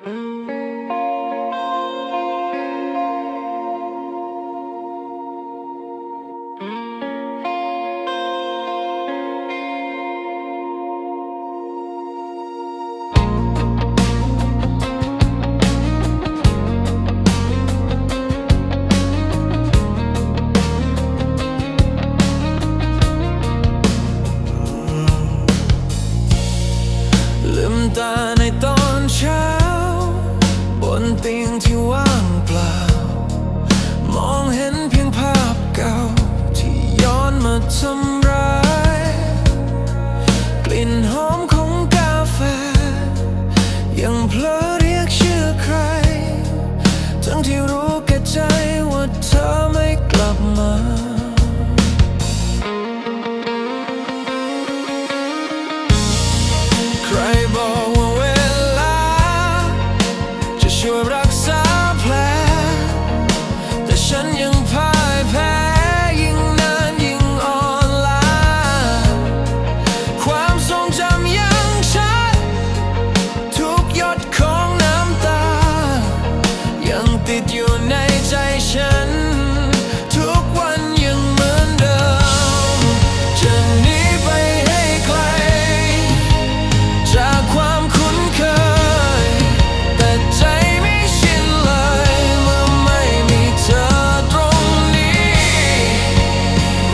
ลืมตาในตอนเช้า รู้แก่ใจว่าเธอไม่กลับมา ติดอยู่ในใจฉัน ทุกวันยังเหมือนเดิมจะหนีไปให้ไกล จากความคุ้นเคย แต่ใจไม่ชินเลยเมื่อไม่มีเธอตรงนี้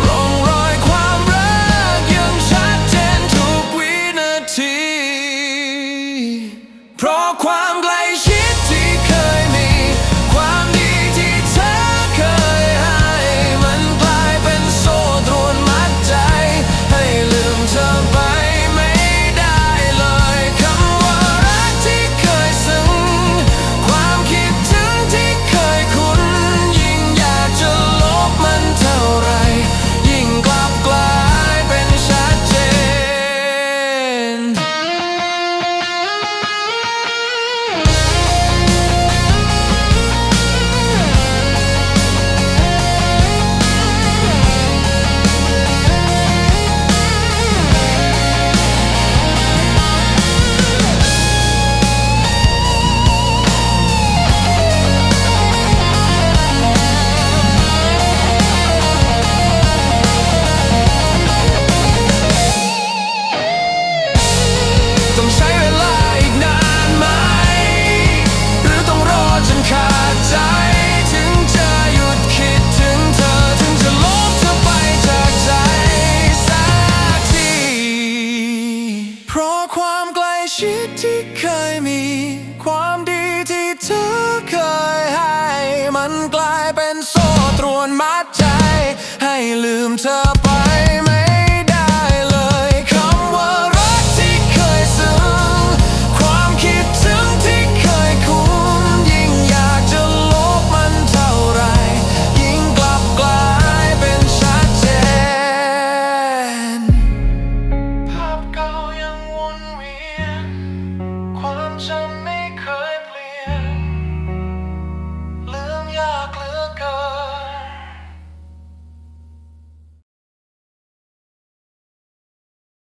ร่องรอยความรักยังชัดเจนทุกวินาที เพราะความ